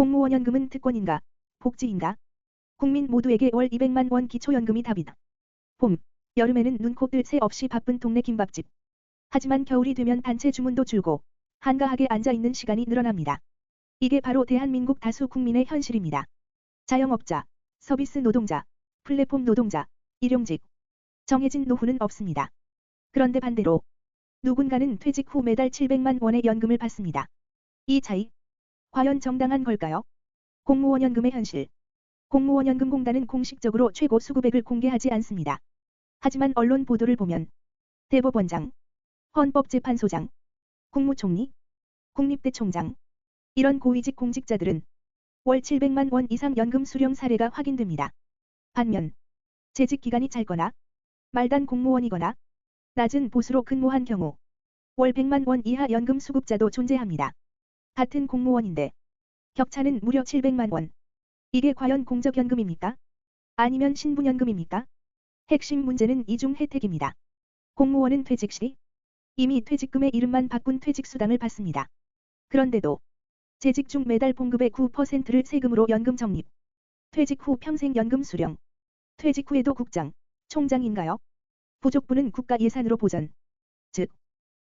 공무원 연금은 특권인가? 복지인가? 국민 모두에게 월 200만 원 기초연금이 답이다. 봄, 여름에는 눈코 뜰 새 없이 바쁜 동네 김밥집. 하지만 겨울이 되면 단체 주문도 줄고 한가하게 앉아있는 시간이 늘어납니다. 이게 바로 대한민국 다수 국민의 현실입니다. 자영업자, 서비스 노동자, 플랫폼 노동자, 일용직, 정해진 노후는 없습니다. 그런데 반대로 누군가는 퇴직 후 매달 700만 원의 연금을 받습니다. 이 차이, 과연 정당한 걸까요? 공무원 연금의 현실. 공무원 연금공단은 공식적으로 최고 수급액을 공개하지 않습니다. 하지만 언론 보도를 보면 대법원장, 헌법재판소장, 국무총리, 국립대총장 이런 고위직 공직자들은 월 700만 원 이상 연금 수령 사례가 확인됩니다. 반면 재직 기간이 짧거나 말단 공무원이거나 낮은 보수로 근무한 경우 월 100만 원 이하 연금 수급자도 존재합니다. 같은 공무원인데 격차는 무려 700만 원. 이게 과연 공적연금입니까? 아니면 신분연금입니까? 핵심 문제는 이중 혜택입니다. 공무원은 퇴직 시 이미 퇴직금의 이름만 바꾼 퇴직수당을 받습니다. 그런데도 재직 중 매달 봉급의 9%를 세금으로 연금 적립. 퇴직 후 평생 연금 수령. 퇴직 후에도 국장, 총장인가요? 부족부는 국가 예산으로 보전. 즉,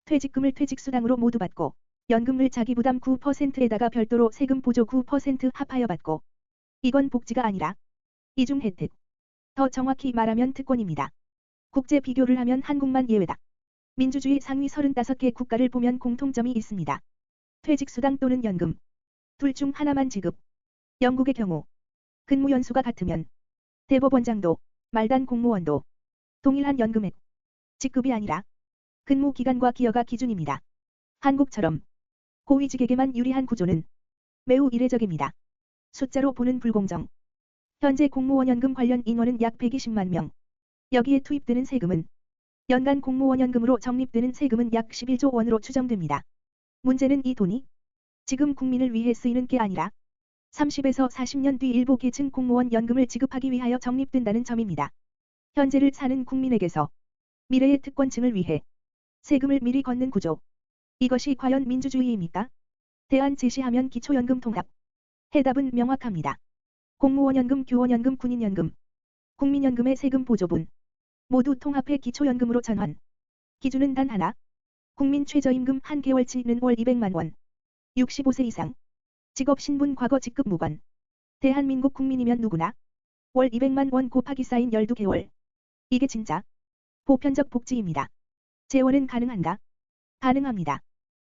퇴직금을 퇴직수당으로 모두 받고 연금을 자기 부담 9%에다가 별도로 세금 보조 9% 합하여 받고 이건 복지가 아니라 이중 혜택. 더 정확히 말하면 특권입니다. 국제 비교를 하면 한국만 예외다. 민주주의 상위 35개 국가를 보면 공통점이 있습니다. 퇴직수당 또는 연금. 둘 중 하나만 지급. 영국의 경우 근무 연수가 같으면 대법원장도 말단 공무원도 동일한 연금액. 직급이 아니라 근무 기간과 기여가 기준입니다. 한국처럼 고위직에게만 유리한 구조는 매우 이례적입니다. 숫자로 보는 불공정. 현재 공무원 연금 관련 인원은 약 120만 명. 여기에 투입되는 세금은 연간 공무원 연금으로 적립되는 세금은 약 11조 원으로 추정됩니다. 문제는 이 돈이 지금 국민을 위해 쓰이는 게 아니라 30에서 40년 뒤 일부 계층 공무원 연금을 지급하기 위하여 적립된다는 점입니다. 현재를 사는 국민에게서 미래의 특권층을 위해 세금을 미리 걷는 구조. 이것이 과연 민주주의입니까? 대안 제시하면 기초연금 통합. 해답은 명확합니다. 공무원연금, 교원연금, 군인연금, 국민연금의 세금 보조분 모두 통합해 기초연금으로 전환. 기준은 단 하나. 국민 최저임금 한 개월치는 월 200만 원. 65세 이상. 직업 신분 과거 직급 무관. 대한민국 국민이면 누구나 월 200만 원 곱하기 쌓인 12개월. 이게 진짜 보편적 복지입니다. 재원은 가능한가? 가능합니다.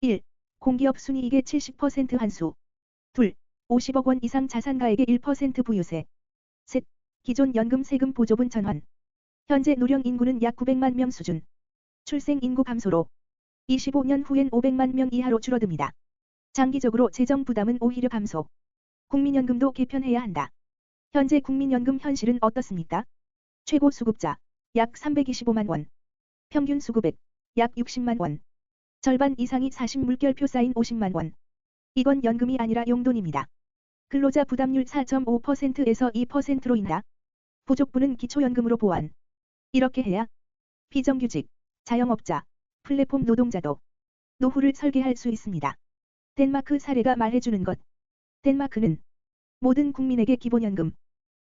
1. 공기업 순이익의 70% 환수. 2. 50억 원 이상 자산가액의 1% 부유세. 셋. 기존 연금 세금 보조분 전환. 현재 노령 인구는 약 900만 명 수준. 출생 인구 감소로 25년 후엔 500만 명 이하로 줄어듭니다. 장기적으로 재정 부담은 오히려 감소. 국민연금도 개편해야 한다. 현재 국민연금 현실은 어떻습니까? 최고 수급자 약 325만 원. 평균 수급액 약 60만 원. 절반 이상이 40물결표 쌓인 50만 원. 이건 연금이 아니라 용돈입니다. 근로자 부담률 4.5%에서 2%로 인하. 부족부는 기초연금으로 보완. 이렇게 해야 비정규직, 자영업자, 플랫폼 노동자도 노후를 설계할 수 있습니다. 덴마크 사례가 말해주는 것. 덴마크는 모든 국민에게 기본연금,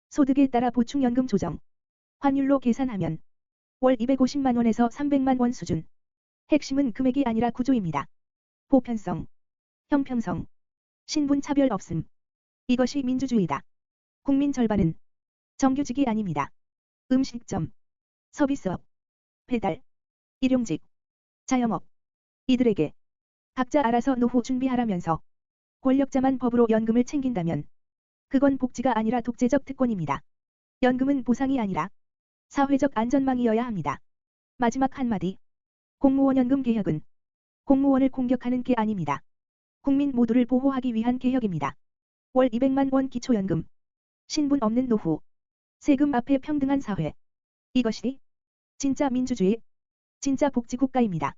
소득에 따라 보충연금 조정, 환율로 계산하면 월 250만원에서 300만원 수준. 핵심은 금액이 아니라 구조입니다. 보편성, 형평성, 신분 차별 없음. 이것이 민주주의다. 국민 절반은 정규직이 아닙니다. 음식점, 서비스업, 배달, 일용직, 자영업. 이들에게 각자 알아서 노후 준비하라면서 권력자만 법으로 연금을 챙긴다면 그건 복지가 아니라 독재적 특권입니다. 연금은 보상이 아니라 사회적 안전망이어야 합니다. 마지막 한마디. 공무원 연금 개혁은 공무원을 공격하는 게 아닙니다. 국민 모두를 보호하기 위한 개혁입니다. 월 200만 원 기초연금. 신분 없는 노후. 세금 앞에 평등한 사회. 이것이 진짜 민주주의, 진짜 복지국가입니다.